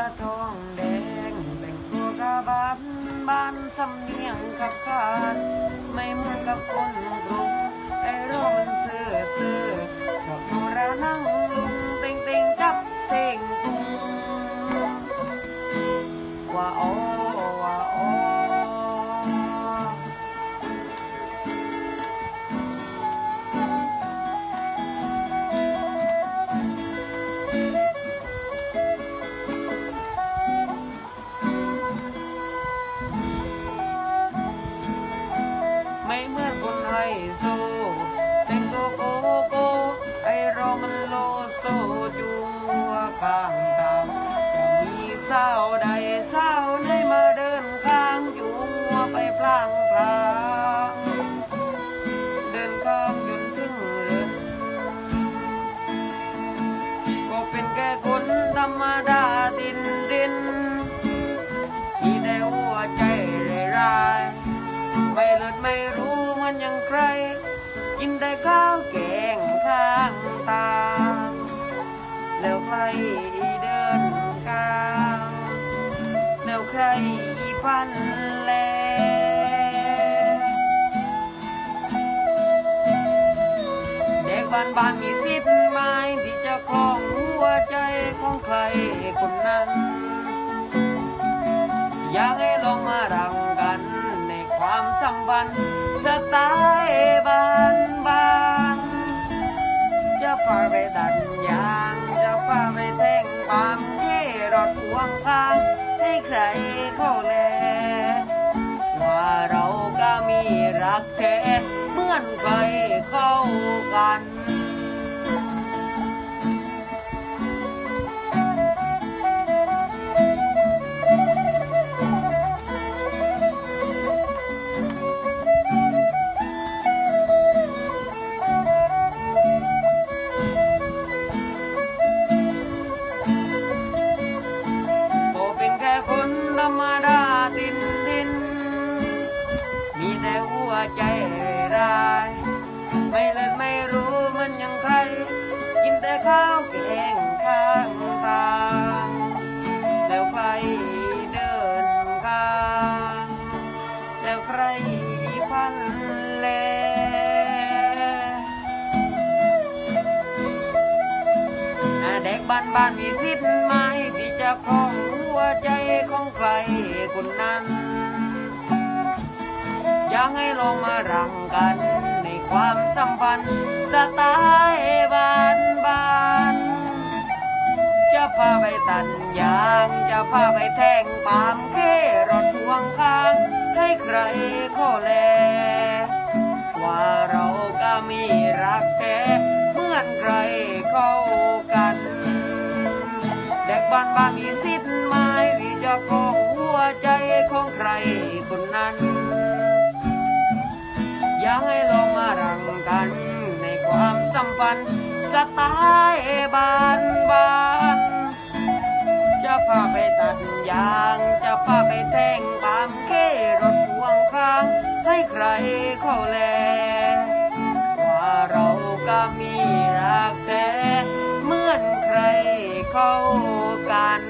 ระทองแดง แต่งตัวกระบานบ้านสำเนียงขับขาน ไม่เหมือนกับคนกรุงไอ้รมัน ไม่เหมือนคนไฮโซันแลเด็กบ้านบ้านมีสิทธิ์ไหมที่จะคล้องหัวใจของใครคนนั้น อยากให้ลองมารังกันในความสัมพันธ์สไตล์บ้านบ้านจะพาไปดันยางจะพาไปแทงปามเที่รถพวงข้างให้ใคร กแท้เหมือนใครเข้ากัน ใจร้าย ไม่เลิศไม่รู้มันยังใคร กินแต่ข้าวแกงข้างทางแล้วใครเดินข้างแล้วใครพันแลเด็กบ้านบ้านมีสิทธิ์ไหมที่จะคล้องหัวใจของใครคนนั้น อยากให้ลงมารังกัน ในความสัมพันธ์สไตล์บ้านบ้านจะพาไปตัดยางจะพาไปแทงปามเครถพวงข้าง ให้ใครเขาแล ว่าเราก็มีรักแท้เหมือนใครเข้ากัน เด็กบ้านบ้านมีสิทธิ์ไหมที่จะคล้องหัวใจของใครคนนั้น ให้ลองมารังกัน ในความสัมพันธ์สไตล์บ้านบ้านจะพาไปตัดยาง จะพาไปแทงปามเกรถพวงข้าง ให้ใครเข้าแล ว่าเราก็มีรักแท้เหมือนใครเข้ากัน